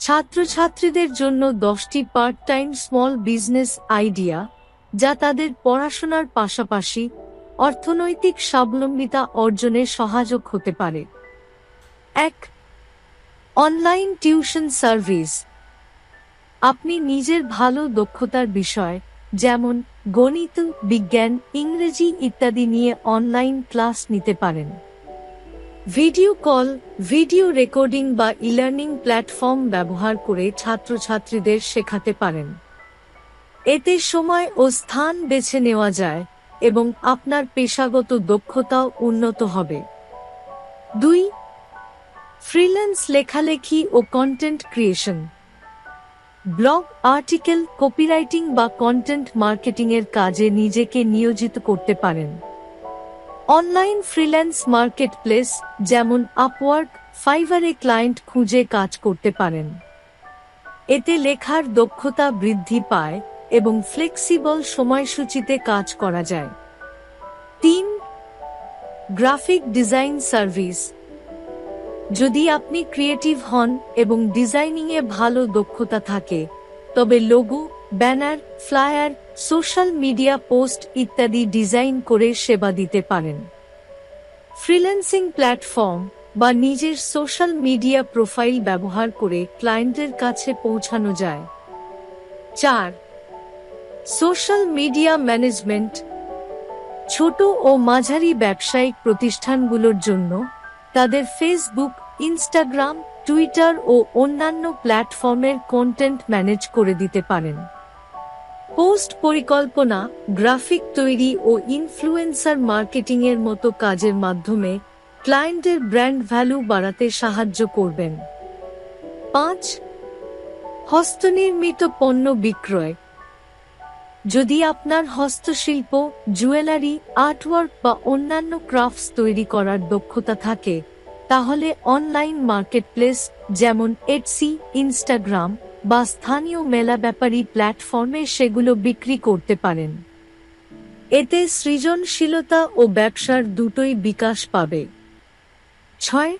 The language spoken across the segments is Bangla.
ছাত্রছাত্রীদের জন্য দশটি part time small business idea, যা তাদের পড়াশোনার পাশাপাশি অর্থনৈতিক স্বাবলম্বিতা অর্জনে সহায়ক হতে পারে। এক, অনলাইন টিউশন সার্ভিস। আপনি নিজের ভালো দক্ষতার বিষয়, যেমন গণিত, বিজ্ঞান, ইংরেজি ইত্যাদি নিয়ে অনলাইন ক্লাস নিতে পারেন। ভিডিও কল, ভিডিও রেকর্ডিং বা ই লার্নিং প্ল্যাটফর্ম ব্যবহার করে ছাত্রছাত্রীদের শেখাতে পারেন। এতে সময় ও স্থান বেছে নেওয়া যায় এবং আপনার পেশাগত দক্ষতাও উন্নত হবে। দুই ফ্রিল্যান্স লেখালেখি ও content creation blog article copywriting বা কন্টেন্ট মার্কেটিংয়ের কাজে নিজেকে নিয়োজিত করতে পারেন। অনলাইন ফ্রিল্যান্স মার্কেটপ্লেস যেমন আপওয়ার্ক ফাইভারে ক্লায়েন্ট খুঁজে কাজ করতে পারেন। এতে লেখার দক্ষতা বৃদ্ধি পায় এবং ফ্লেক্সিবল সময়সূচিতে কাজ করা যায়। তিন গ্রাফিক ডিজাইন সার্ভিস যদি আপনি ক্রিয়েটিভ হন এবং ডিজাইনিংয়ে ভালো দক্ষতা থাকে, তবে logo banner, flyer, social media post ইত্যাদি ডিজাইন করে সেবা দিতে পারেন। ফ্রিল্যান্সিং প্ল্যাটফর্ম বা নিজের সোশ্যাল মিডিয়া প্রোফাইল ব্যবহার করে ক্লায়েন্টের কাছে পৌঁছানো যায়। চার, সোশ্যাল মিডিয়া ম্যানেজমেন্ট। ছোট ও মাঝারি ব্যবসায়িক প্রতিষ্ঠানগুলোর জন্য তাদের ফেসবুক, ইনস্টাগ্রাম, টুইটার ও অন্যান্য প্ল্যাটফর্মের কন্টেন্ট ম্যানেজ করে দিতে পারেন। পোস্ট পরিকল্পনা গ্রাফিক তৈরি ও ইনফ্লুয়েন্সার মার্কেটিং এর মতো কাজের মাধ্যমে ক্লায়েন্টের ব্র্যান্ড ভ্যালু বাড়াতে সাহায্য করবেন। পাঁচ, হস্তনির্মিত পণ্য বিক্রয়। যদি আপনার হস্তশিল্প, জুয়েলারি, আর্টওয়ার্ক বা অন্যান্য ক্রাফটস তৈরি করার দক্ষতা থাকে, তাহলে অনলাইন মার্কেটপ্লেস যেমন এটসি, ইনস্টাগ্রাম বা স্থানীয় মেলা ব্যাপারী প্ল্যাটফর্মে সেগুলো বিক্রি করতে পারেন। এতে সৃজনশীলতা ও ব্যবসার দুটোই বিকাশ পাবে। ছয়,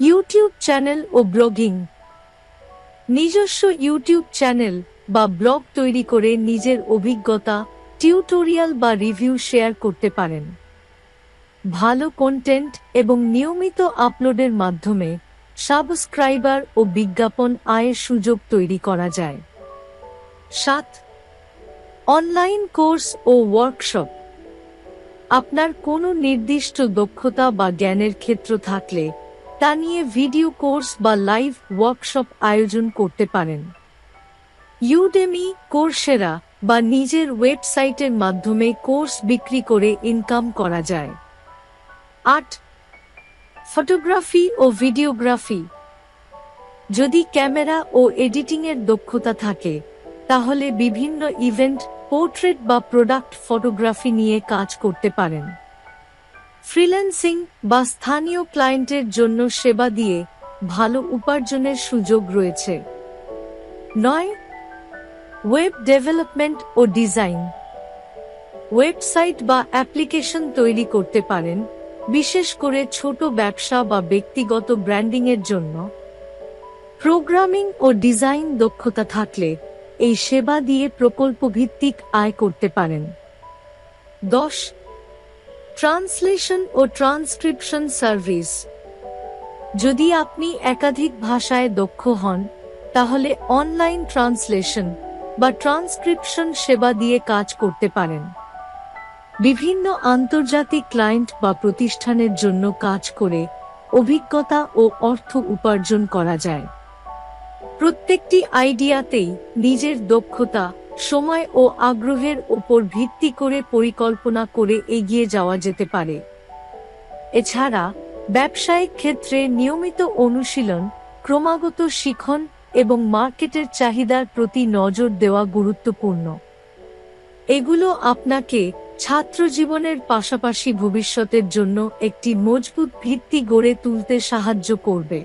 ইউটিউব চ্যানেল ও ব্লগিং। নিজস্ব ইউটিউব চ্যানেল বা ব্লগ তৈরি করে নিজের অভিজ্ঞতা, টিউটোরিয়াল বা রিভিউ শেয়ার করতে পারেন। ভালো কন্টেন্ট এবং নিয়মিত আপলোডের মাধ্যমে সাবস্ক্রাইবার ও বিজ্ঞাপন আয়ের সুযোগ তৈরি করা যায়। সাত, অনলাইন কোর্স ও ওয়ার্কশপ। আপনার কোনো নির্দিষ্ট দক্ষতা বা জ্ঞানের ক্ষেত্র থাকলে তা নিয়ে ভিডিও কোর্স বা লাইভ ওয়ার্কশপ আয়োজন করতে পারেন। ইউডেমি কোর্সেরা বা নিজের ওয়েবসাইটের মাধ্যমে কোর্স বিক্রি করে ইনকাম করা যায়। আট ফটোগ্রাফি ও ভিডিওগ্রাফি। যদি ক্যামেরা ও এডিটিংয়ের দক্ষতা থাকে, তাহলে বিভিন্ন ইভেন্ট, পোর্ট্রেট বা প্রোডাক্ট ফটোগ্রাফি নিয়ে কাজ করতে পারেন। ফ্রিল্যান্সিং বা স্থানীয় ক্লায়েন্টের জন্য সেবা দিয়ে ভালো উপার্জনের সুযোগ রয়েছে। নয়, ওয়েব ডেভেলপমেন্ট ও ডিজাইন। ওয়েবসাইট বা অ্যাপ্লিকেশন তৈরি করতে পারেন বিশেষ করে ছোট ব্যবসা বা ব্যক্তিগত ব্র্যান্ডিংয়ের জন্য। প্রোগ্রামিং ও ডিজাইন দক্ষতা থাকলে এই সেবা দিয়ে প্রকল্প ভিত্তিক আয় করতে পারেন। দশ, ট্রান্সলেশন ও ট্রান্সক্রিপশন সার্ভিস। যদি আপনি একাধিক ভাষায় দক্ষ হন, তাহলে অনলাইন ট্রান্সলেশন বা ট্রান্সক্রিপশন সেবা দিয়ে কাজ করতে পারেন। বিভিন্ন আন্তর্জাতিক ক্লায়েন্ট বা প্রতিষ্ঠানের জন্য কাজ করে অভিজ্ঞতা ও অর্থ উপার্জন করা যায়। প্রত্যেকটি আইডিয়াতেই নিজের দক্ষতা, সময় ও আগ্রহের ওপর ভিত্তি করে পরিকল্পনা করে এগিয়ে যাওয়া যেতে পারে। এছাড়া, ব্যবসায়িক ক্ষেত্রে নিয়মিত অনুশীলন, ক্রমাগত শিখন এবং মার্কেটের চাহিদার প্রতি নজর দেওয়া গুরুত্বপূর্ণ। এগুলো আপনাকে ছাত্র জীবনের পাশাপাশি ভবিষ্যতের জন্য একটি মজবুত ভিত্তি গড়ে তুলতে সাহায্য করবে।